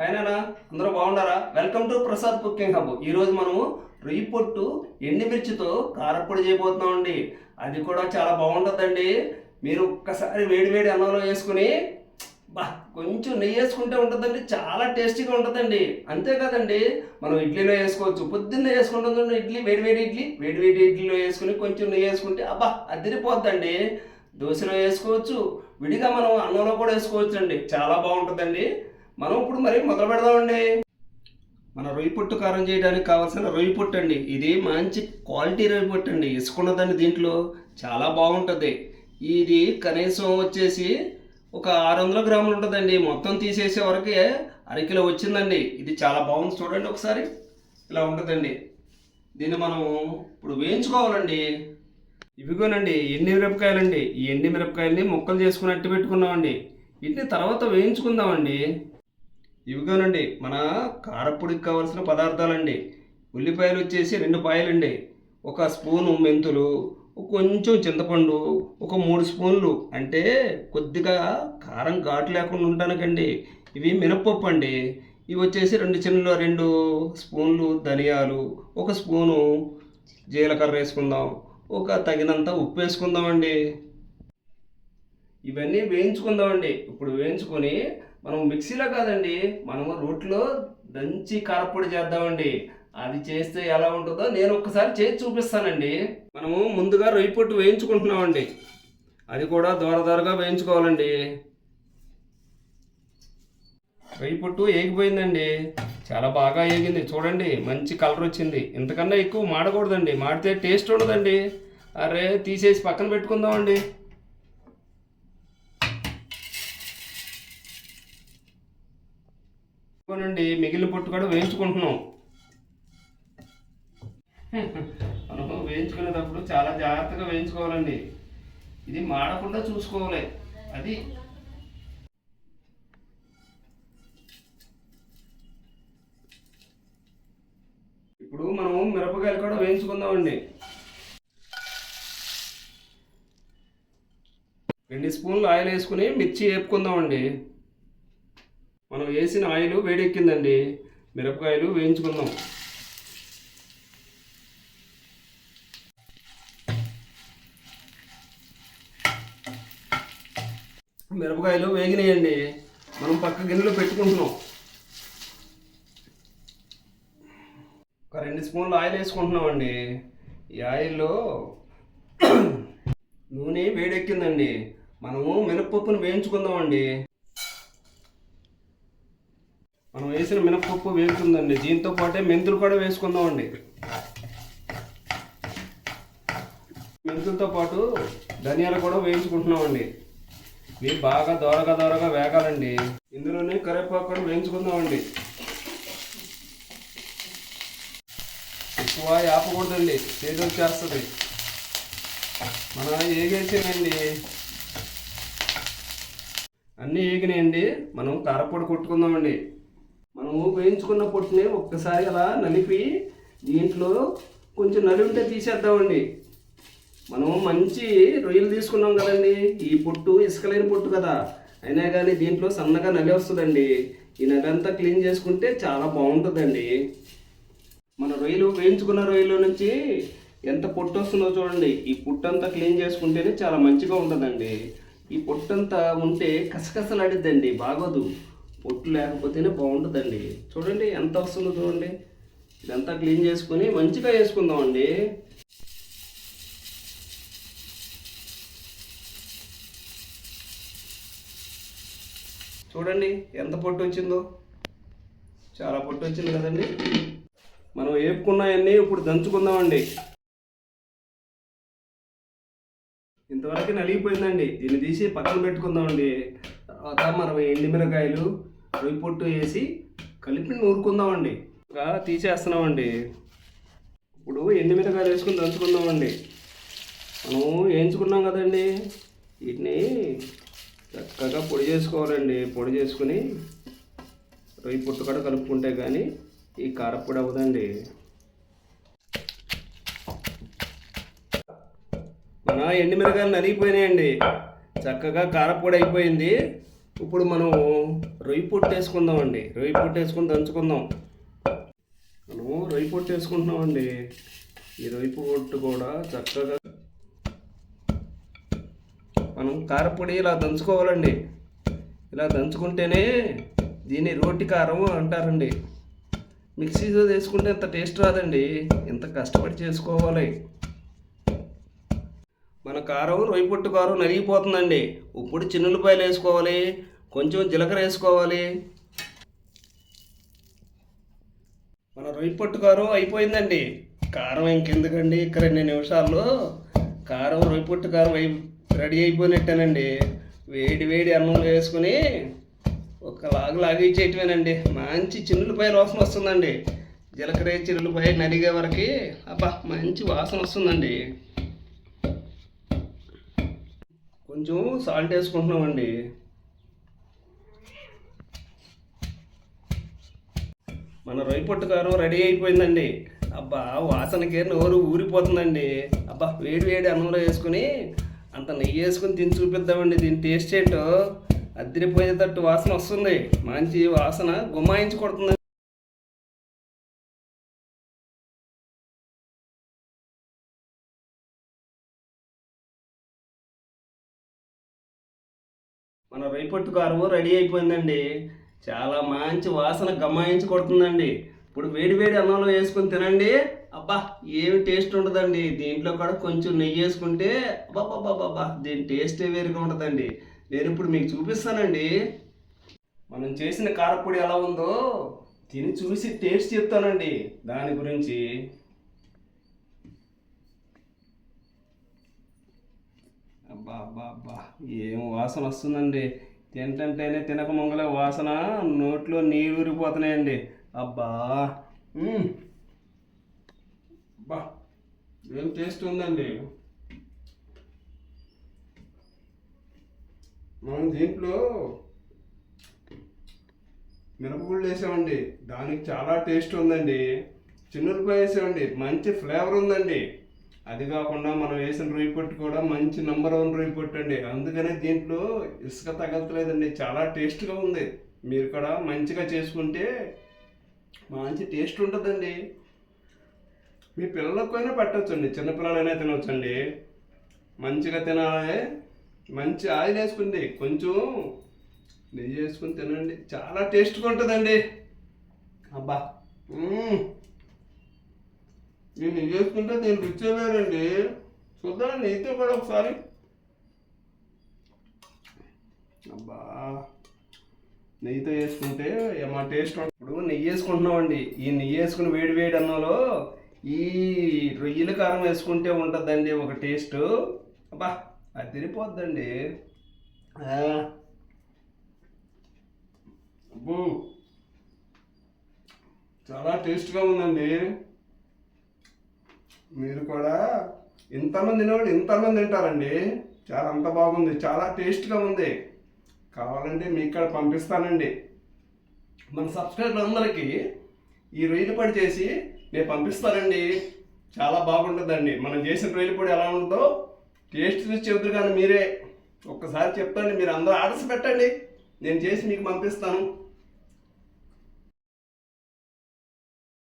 హైనా అందరూ బాగుండారా welcome to Prasad cooking hub ఈరోజు మనము రొయ్యి పొట్టు ఎండిమిర్చితో కారపొడి చేయబోతున్నామండి అది కూడా చాలా బాగుంటుందండి మీరు ఒక్కసారి వేడి వేడి అన్నంలో వేసుకుని బా కొంచెం నెయ్యి వేసుకుంటే ఉంటుందండి. చాలా టేస్టీగా ఉంటుందండి. అంతేకాదండి మనం ఇడ్లీలో వేసుకోవచ్చు. పొద్దున్నే వేసుకుంటుంది ఇడ్లీ వేడి వేడి ఇడ్లీ. వేడి వేడి ఇడ్లీలో వేసుకుని కొంచెం నెయ్యి వేసుకుంటే అబ్బా అదిరిపోద్దండి. దోశలో వేసుకోవచ్చు. విడిగా మనం అన్నంలో కూడా వేసుకోవచ్చు అండి చాలా బాగుంటుందండి. మనం ఇప్పుడు మరి మొదలు పెడదామండి. మన రొయ్యి పొట్టు కారం చేయడానికి కావాల్సిన రొయ్యి పొట్టు అండి ఇది మంచి క్వాలిటీ రొయ్యి పొట్టు అండి ఇసుకున్నదండి దీంట్లో చాలా బాగుంటుంది. ఇది కనీసం వచ్చేసి ఒక ఆరు వందల గ్రాములు ఉంటుందండి. మొత్తం తీసేసే వరకే అరకిలో వచ్చిందండి. ఇది చాలా బాగుంది చూడండి ఒకసారి. ఇలా ఉంటుందండి. దీన్ని మనం ఇప్పుడు వేయించుకోవాలండి. ఇవిగోనండి ఎన్ని మిరపకాయలండి. ఈ ఎండి మిరపకాయల్ని ముక్కలు చేసుకుని అట్టి పెట్టుకున్నామండి. వీటిని తర్వాత వేయించుకుందామండి. ఇవిగోనండి మన కారపొడికి కావాల్సిన పదార్థాలండి. ఉల్లిపాయలు వచ్చేసి రెండు పాయలండి. ఒక స్పూను మెంతులు కొంచెం చింతపండు ఒక మూడు స్పూన్లు. అంటే కొద్దిగా కారం ఘాటు లేకుండా ఉండడానికండి ఇవి మినప్పప్పు అండి. ఇవి వచ్చేసి రెండు చిన్న రెండు స్పూన్లు ధనియాలు ఒక స్పూను జీలకర్ర వేసుకుందాం. ఒక తగినంత ఉప్పు వేసుకుందామండి. ఇవన్నీ వేయించుకుందామండి. ఇప్పుడు వేయించుకొని మనం మిక్సీలో కాదండి మనము రోట్లో దంచి కారపొడి చేద్దామండి. అది చేస్తే ఎలా ఉంటుందో నేను ఒక్కసారి చేసి చూపిస్తానండి. మనము ముందుగా రొయ్యి పొట్టు వేయించుకుంటున్నామండి. అది కూడా దూర దూరగా వేయించుకోవాలండి. రొయ్యి పొట్టు ఏగిపోయిందండి. చాలా బాగా ఏగింది. చూడండి మంచి కలర్ వచ్చింది. ఇంతకన్నా ఎక్కువ మాడకూడదండి. మాడితే టేస్ట్ ఉండదండి. అరే తీసేసి పక్కన పెట్టుకుందామండి. నుండి మిగిలిన పొట్టు కూడా వేయించుకుంటున్నాం. మనం వేయించుకునేటప్పుడు చాలా జాగ్రత్తగా వేయించుకోవాలండి. ఇది మాడకుండా చూసుకోవాలి. అది ఇప్పుడు మనం మిరపకాయలు కూడా వేయించుకుందామండి. రెండు స్పూన్లు ఆయిల్ వేసుకుని మిర్చి వేపుకుందామండి. మనం వేసిన ఆయిల్ వేడెక్కిందండి. మిరపకాయలు వేయించుకుందాం. మిరపకాయలు వేగినాయండి. మనం పక్క గిన్నెలో పెట్టుకుంటున్నాం. ఒక రెండు స్పూన్లు ఆయిల్ వేసుకుంటున్నామండి. ఈ ఆయిల్లో నూనె వేడెక్కిందండి. మనము మినపప్పును వేయించుకుందామండి. మనం వేసిన మినపప్పు వేగుతుందండి. దీంతో పాటే మెంతులు కూడా వేసుకుందామండి. మెంతులతో పాటు ధనియాలు కూడా వేయించుకుంటున్నామండి. ఇవి బాగా దోరగా దోరగా వేగాలండి. ఇందులోనే కరివేపాకు కూడా వేయించుకుందామండి. ఎక్కువ ఆపకూడదండి. చేతి వచ్చేస్తుంది. మన ఏగేసేనండి అన్నీ ఏగినాయండి. మనం కారపొడి కొట్టుకుందామండి. మనము వేయించుకున్న పొట్టుని ఒక్కసారి అలా నలిపి దీంట్లో కొంచెం నలి ఉంటే తీసేద్దామండి. మనం మంచి రొయ్యలు తీసుకున్నాం కదండి. ఈ పొట్టు ఇసుకలేని పొట్టు కదా. అయినా కానీ దీంట్లో సన్నగా నలి వస్తుందండి. ఈ నలంతా క్లీన్ చేసుకుంటే చాలా బాగుంటుందండి. మన రొయ్యలు వేయించుకున్న రొయ్యల నుంచి ఎంత పొట్టు వస్తుందో చూడండి. ఈ పొట్టు అంతా క్లీన్ చేసుకుంటేనే చాలా మంచిగా ఉంటుందండి. ఈ పొట్టంతా ఉంటే కసకసలాడిద్దండి బాగోదు. పొట్టు లేకపోతేనే బాగుంటుందండి. చూడండి ఎంత వస్తుందో చూడండి. ఇదంతా క్లీన్ చేసుకుని మంచిగా వేసుకుందామండి. చూడండి ఎంత పొట్టు వచ్చిందో. చాలా పొట్టు వచ్చింది కదండి. మనం వేపుకున్నాయన్నీ ఇప్పుడు దంచుకుందామండి. ఇంతవరకు నలిగిపోయిందండి. దీన్ని తీసి పక్కన పెట్టుకుందామండి. తర్వాత మనం ఎండిమిరకాయలు రొయ్య పొట్టు వేసి కలిపి నూరుకుందామండి. ఇంకా తీసేస్తున్నామండి. ఇప్పుడు ఎండిమిరకాయలు వేసుకుని దంచుకుందామండి. మనం వేయించుకున్నాం కదండి. వీటిని చక్కగా పొడి చేసుకోవాలండి. పొడి చేసుకుని రొయ్య పొట్టు కూడా కలుపుకుంటే కానీ ఈ కారపొడి అవ్వదండి. మన ఎండుమిరకాయలు నలిగిపోయినాయండి. చక్కగా కారపొడి అయిపోయింది. ఇప్పుడు మనం రొయ్యి పొట్టు వేసుకుందామండి. రొయ్యి పొట్టు వేసుకుని దంచుకుందాం. మనము రొయ్యి పొట్టు వేసుకుంటున్నామండి. ఈ రొయ్యి పొట్టు కూడా చక్కగా మనం కారపొడి ఇలా దంచుకోవాలండి. ఇలా దంచుకుంటేనే దీన్ని రోటి కారం అంటారండి. మిక్సీలో వేసుకుంటే ఇంత టేస్ట్ రాదండి. ఇంత కష్టపడి చేసుకోవాలి. మన కారం రొయ్యి పొట్టు కారం నలిగిపోతుందండి. ఇప్పుడు చిన్నులపాయలు వేసుకోవాలి. కొంచెం జీలకర్ర వేసుకోవాలి. మన రొయ్యి పొట్టు కారం అయిపోయిందండి. కారం ఇంకెందుకండి? ఇక్కడ రెండు నిమిషాల్లో కారం రొయ్యి పొట్టు కారం అయి రెడీ అయిపోయినట్టేనండి. వేడి వేడి అన్నం వేసుకుని ఒక లాగు లాగించేయటమేనండి మంచి చిన్నులపాయ వాసన వస్తుందండి. జీలకర్ర చిన్నులపాయ నరిగే వరకు అబ్బా మంచి వాసన వస్తుందండి. కొంచెం సాల్ట్ వేసుకుంటున్నామండి. మన రొయ్య పొట్టు కారం రెడీ అయిపోయిందండి. అబ్బా వాసనకి నోరు ఊరిపోతుందండి. అబ్బా వేడి వేడి అన్నంలో వేసుకుని అంత నెయ్యి వేసుకుని తిని చూపిద్దామండి. దీని టేస్ట్ ఏంటో? అద్దరిపోయేటట్టు వాసన వస్తుంది. మంచి వాసన గుమాయించి కొడుతుంది. మన రైపట్టు కారు రెడీ అయిపోయిందండి. చాలా మంచి వాసన గమాయించి కొడుతుందండి. ఇప్పుడు వేడి వేడి అన్నంలో వేసుకొని తినండి. అబ్బా ఏమి టేస్ట్ ఉండదండి. దీంట్లో కూడా కొంచెం నెయ్యి వేసుకుంటే అబ్బాబ్బాబ్బా దీని టేస్టే వేరుగా ఉంటుందండి. నేను ఇప్పుడు మీకు చూపిస్తానండి. మనం చేసిన కారపొడి ఎలా ఉందో తిని చూసి టేస్ట్ చెప్తానండి దాని గురించి. అబ్బా అబ్బా అబ్బా ఏం వాసన వస్తుందండి. తింటంటేనే తినక ముంగల వాసన నోట్లో నీళ్ళు ఊరిపోతున్నాయండి. అబ్బా. మ్మ్. అబ్బా ఏం టేస్ట్ ఉందండి? మనం దీంట్లో మిరపగుళ్ళు వేసామండి. దానికి చాలా టేస్ట్ ఉందండి. చిన్నులపాయ వేసామండి. మంచి ఫ్లేవర్ ఉందండి. అది కాకుండా మనం వేసిన రొయ్యి పొట్టు కూడా మంచి నంబర్ వన్ రొయ్యి పొట్టు అండి. అందుకనే దీంట్లో ఇసుక తగలట్లేదండి. చాలా టేస్ట్గా ఉంది. మీరు కూడా మంచిగా చేసుకుంటే మంచి టేస్ట్ ఉంటుందండి. మీ పిల్లలకైనా పెట్టచ్చండి. చిన్నపిల్లలైనా తినవచ్చండి మంచిగా తినాలి మంచి ఆయిల్ వేసుకుంది. కొంచెం నెయ్యి వేసుకుని తినండి. చాలా టేస్ట్గా ఉంటుందండి. అబ్బా! నేను నెయ్యి వేసుకుంటే దీని రుచి వేరండి చూద్దాం నెయ్యితో కూడా ఒకసారి. అబ్బా నెయ్యితో వేసుకుంటే ఏమా టేస్ట్ ఉంటుంది. ఇప్పుడు నెయ్యి వేసుకుంటున్నామండి. ఈ నెయ్యి వేసుకుని వేడి వేడి అన్నంలో ఈ రొయ్యల కారం వేసుకుంటే ఉంటుందండి ఒక టేస్ట్. అబ్బా అది తిరిగిపోద్దండి. అబ్బో చాలా టేస్ట్గా ఉందండి. మీరు కూడా ఇంతమంది తినేవాళ్ళు ఇంతమంది తింటారండి. చాలా అంత బాగుంది చాలా టేస్ట్గా ఉంది. కావాలంటే మీకు ఇక్కడ పంపిస్తానండి. మన సబ్స్క్రైబర్ అందరికీ ఈ రొయ్యలు పొడి చేసి నేను పంపిస్తానండి. చాలా బాగుంటుందండి. మనం చేసిన రొయ్యల పొడి ఎలా ఉంటుందో టేస్ట్ చూసి చెబుతారు కానీ మీరే. ఒక్కసారి చెప్తాండి మీరు అందరూ ఆర్డర్స్ పెట్టండి. నేను చేసి మీకు పంపిస్తాను.